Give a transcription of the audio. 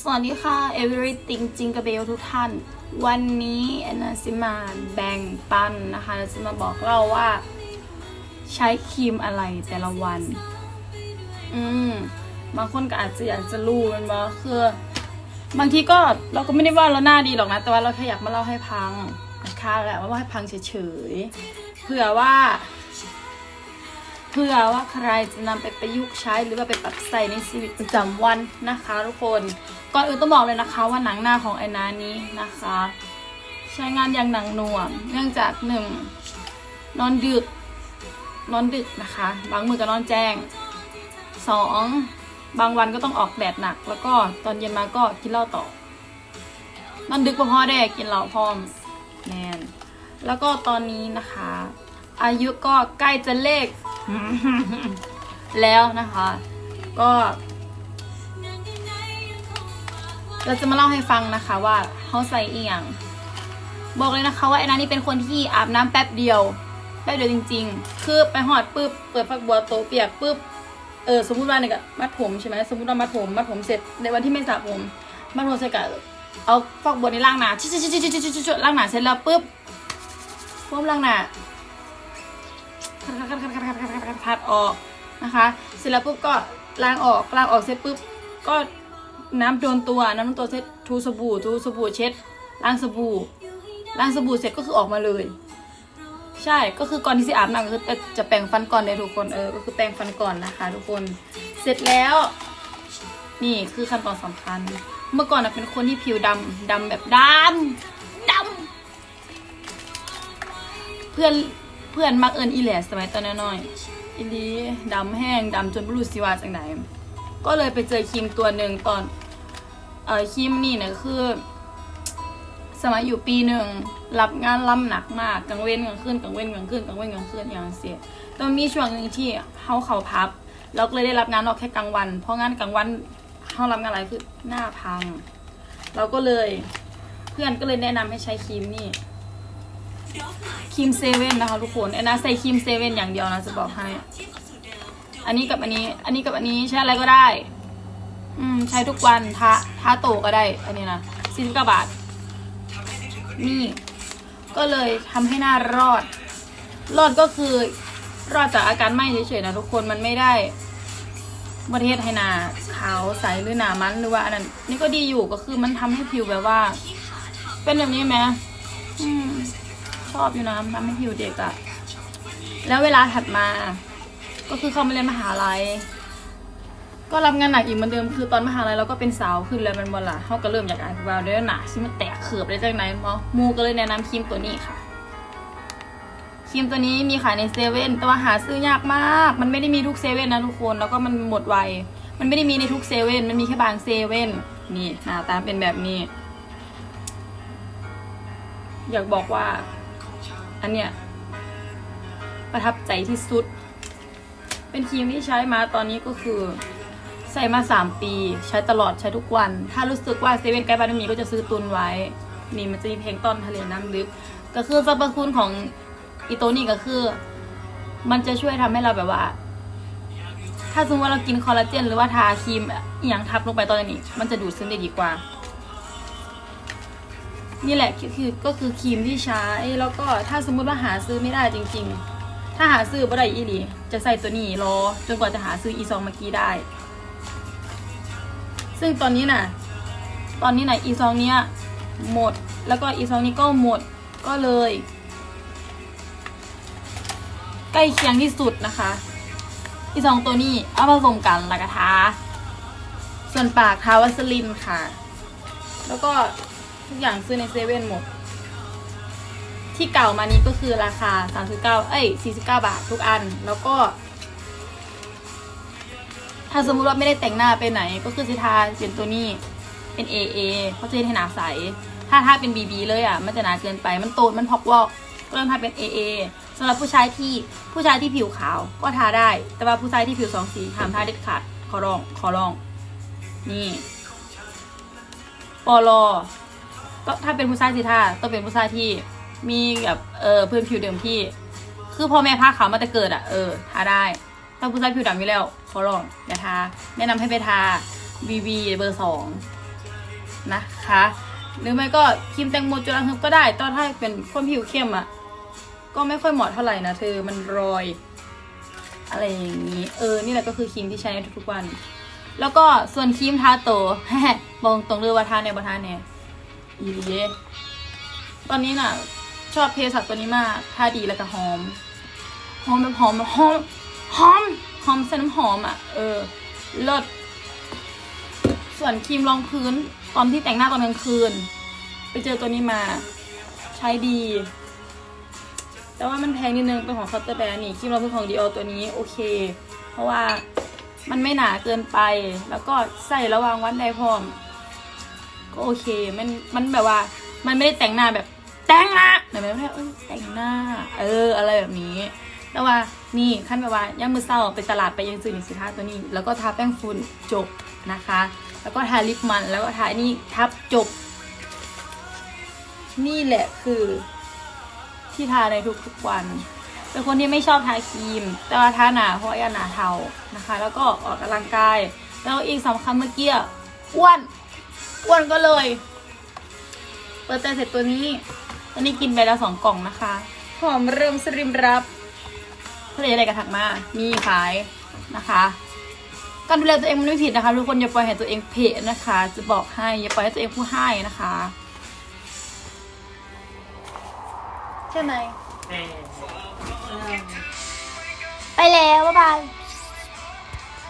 สวัสดีค่ะ everything จิงกระเบลทุกท่าน วันนี้แอนนาซิมาแบ่งปันนะคะแล้วจะมาบอกเราว่า ใช้ครีมอะไรแต่ละวัน อืมบางคนก็อาจจะอยากจะรู้มันว่าคือบางทีก็เราก็ไม่ได้ว่าเราหน้าดีหรอกนะ แต่ว่าเราแค่อยากมาเล่าให้พังนะคะแหละว่าให้พังเฉยๆเผื่อว่า เพื่อว่าใครจะนำไปประยุกต์ใช้หรือว่าไปปรับใส่ในชีวิตประจำวันนะคะทุกคนก่อนอื่นต้องบอกเลยนะคะว่าหนังหน้าของไอ้นานี้นะคะ ใช้งานอย่างหนังหน่วง เนื่องจากหนึ่งนอนดึก นอนดึกนะคะบางมือก็นอนแจ้งสองบางวันก็ต้องออกแดดหนัก แล้วก็ตอนเย็นมาก็กินเหล้าต่อนอนดึกพอพอได้กินเหล้าพร้อมแมนแล้วก็ตอนนี้นะคะ อายุก็ใกล้จะเลข แล้วนะคะ ก็ เราจะมาเล่าให้ฟังนะคะว่าเขาใส่เอียง บอกเลยนะคะ ว่าไอ้นานนี่เป็นคนที่อาบน้ำแป๊บเดียวแป๊บเดียวจริง ๆ คือไปหอดปุ๊บเปิดฝักบัวโตเปียกปุ๊บเออสมมติว่าเนี่ยก็มัดผมใช่ไหมสมมติว่ามัดผมมัดผมเสร็จในวันที่ไม่สระผมมัดผมเสร็จก็เอาฝักบัวในล่างหนาชิชิชิชิชิชิชิล่างหนาเสร็จแล้วปุ๊บพุ่มล่างหนา คัดคัดคัดคัดคัดคัดคัดคัดคัดออกนะคะ เสร็จแล้วปุ๊บก็ล้างออกล้างออกเสร็จปุ๊บก็น้ำโดนตัวน้ำโดนตัวเสร็จทูสบู่ทูสบู่เช็ดล้างสบู่ล้างสบู่เสร็จก็คือออกมาเลย ใช่ก็คือก่อนที่จะอาบน้ำก็คือจะแปรงฟันก่อนเลยทุกคนเออก็คือแปรงฟันก่อนนะคะ ทุกคนเสร็จแล้ว นี่คือขั้นตอนสำคัญ เมื่อก่อนนะเป็นคนที่ผิวดำดำแบบดำดำเพื่อน เพื่อนมักเอิญอีแหลสมัยตอนน้อยๆอีลีดำแห้งดำจนไม่รู้สิว่าจากไหนก็เลยไปเจอครีมตัวหนึ่งตอนเอ่อครีมนี่เนี่ยคือ สมัยอยู่ปีหนึ่งรับงานล่ำหนักมากกลางเว้นกลางคืนกลางเว้นกลางคืนกลางเว้นกลางคืนอย่างเสียต่มันมีช่วงหนึ่งที่เขาเขาพับเราก็เลยได้รับงานออกแค่กลางวัน เพราะงานกลางวันเขารับงานอะไรคือหน้าพัง เราก็เลยเพื่อนก็เลยแนะนำให้ใช้ครีมนี่ ครีมเซเว่นนะคะทุกคนแอนนาใส่ครีมเซเว่นอย่างเดียวนะจะบอกให้ อันนี้กับอันนี้ อันนี้กับอันนี้ใช้อะไรก็ได้ อืม ใช้ทุกวันทาทาโตก็ได้ อันนี้นะสี่สิบเก้าบาท นี่ ก็เลยทำให้หน้ารอด รอดก็คือ รอดจากอาการไหม้เฉยๆนะทุกคนมันไม่ได้ประเทศให้หนาขาวใสหรือหนามันหรือว่าอันนั้นนี่ก็ดีอยู่ก็คือมันทำให้ผิวแบบว่า เป็นแบบนี้ไหมอืม ชอบอยู่นะทำให้ผิวเด็กอะแล้วเวลาถัดมา ก็คือเข้ามาเรียนมหาลัย ก็รับงานหนักอีกเหมือนเดิม คือตอนมหาลัยเราก็เป็นสาวขึ้นแล้วมันบอละเขาก็เริ่มอยากอ่านวาเดี๋ยหนาชิมันแตกเขือบได้จากไหนมอมูก็เลยแนะนำครีมตัวนี้ค่ะครีมตัวนี้มีขายในเซเว่นแต่ว่าหาซื้อยากมาก มันไม่ได้มีทุกเซเว่นนะทุกคนแล้วก็มันหมดไวมันไม่ได้มีในทุกเซเว่นมันมีแค่บางเซเว่นนี่หน้าตาเป็นแบบนี้ อยากบอกว่า อันเนี้ยประทับใจที่สุด เป็นครีมที่ใช้มาตอนนี้ก็คือ ใส่มาสามปี ใช้ตลอดใช้ทุกวัน ถ้ารู้สึกว่าเซเว่นใกล้บ้านไม่มีก็จะซื้อตุนไว้ นี่มันจะมีเพลงต้นทะเลน้ำลึก ก็คือสรรพคุณของอีโตนี่ก็คือ มันจะช่วยทำให้เราแบบว่า ถ้าสมมติว่าเรากินคอลลาเจน หรือว่าทาครีมอย่างทับลงไปตอนนี้ มันจะดูดซึมได้ดีกว่า นี่แหละคือก็คือครีมที่ใช้แล้วก็ถ้าสมมุติว่าหาซื้อไม่ได้จริง ๆ ถ้าหาซื้อบ่ได้อีหลีจะใส่ตัวนี้รอจนกว่าจะหาซื้ออีซองเมื่อกี้ได้ ซึ่งตอนนี้น่ะ ตอนนี้น่ะอีซองเนี้ยหมดแล้วก็อีซองนี้ก็หมดก็เลย ใกล้เคียงที่สุดนะคะ อีซองตัวนี้เอาผสมกันแล้วก็ทาส่วนปากทาวัสลินค่ะ แล้วก็ ทุกอย่างซื้อในเซเว่นหมด ที่เก่ามานี้ก็คือราคา 39 เอ้ย 49 บาททุกอัน แล้วก็ ถ้าสมมุติว่าไม่ได้แต่งหน้าไปไหน ก็คือสิทาเป็นตัวนี้ เป็น AA เพราะจะให้หนาใส ถ้าถ้าเป็น BB เลยอะ มันจะหนาเกินไป มันโตนมันพอกวอกก็ต้องทาเป็น AA สำหรับผู้ชายที่ผู้ชายที่ผิวขาวก็ทาได้ แต่ว่าผู้ชายที่ผิวสองสีห้ามทาเด็ดขาดขอร้องขอร้อง นี่ปอลอ ก็ถ้าเป็นผู้ชายสิท่าต้องเป็นผู้ชายที่มีแบบเออพื้นผิวเดิมที่ คือพ่อแม่พาขาวมาแต่เกิดอะเออทาได้ถ้าผู้ชายผิวดำอยู่แล้วขอลองอย่าทา แนะนำให้ไปทา BB เบอร์สองนะคะ หรือไม่ก็ครีมแตงโมจุลาฮึบก็ได้แตอนถ้าเป็นคนผิวเข้มอะก็ไม่ค่อยเหมาะเท่าไหร่นะเธอมันรอย อะไรอย่างนี้ เออ นี่แหละก็คือครีมที่ใช้ในทุกๆวัน แล้วก็ส่วนครีมทาโตบอกตรงเลยว่าทาเนี่ยบ่ทาเนี่ย อีเยตอนนี้น่ะ ชอบเพสัตตัวนี้มากทาดีแล้วก็หอม หอมแบบหอมแบบหอมหอมหอมใส่น้ำหอมอะ เออเลิศส่วนครีมรองพื้น ตอนที่แต่งหน้าตอนกลางคืน ไปเจอตัวนี้มา ใช้ดี แต่ว่ามันแพงนิดนึงเป็นของคัตเตอร์แบรนด์นี่ครีมรองพื้นของดีออตัวนี้โอเค เพราะว่ามันไม่หนาเกินไป แล้วก็ใส่ระหว่างวันได้พร้อม ก็โอเคมันมันแบบว่า มันไม่ได้แต่งหน้าแบบแต่งหน้าแต่ไม่ได้เออแต่งหน้า เออ อะไรแบบนี้ แต่ว่านี่ขั้นแบบว่าย่ามมือเศร้าไปตลาดไปยังซื้อหนี่งสิทาตัวนี้ แล้วก็ทาแป้งฝุ่นจบนะคะ แล้วก็ทาลิปมันแล้วก็ทานี่ทับจบ นี่แหละคือ ที่ทาในทุกๆวันเป็นคนที่ไม่ชอบทาครีม แต่ว่าทาหนาเพราะว่าอยาหนาเทานะคะ แล้วก็ออกกำลังกาย แล้วอีกสำคัญเมื่อกี้อ้วน อ้วนก็เลย เปิดใจเสร็จตัวนี้ตอนนี้กินไปแล้วสองกล่องนะคะหอมเริ่มสริมรับทะเลอะไรกระถักมา มีขายนะคะการดูแลตัวเองมันไม่ผิดนะคะทุกคนอย่าปล่อยให้ตัวเองเพะนะคะ จะบอกให้อย่าปล่อยให้ตัวเองผู้ให้นะคะใช่ไหมแม่ไปแล้วบ๊ายบาย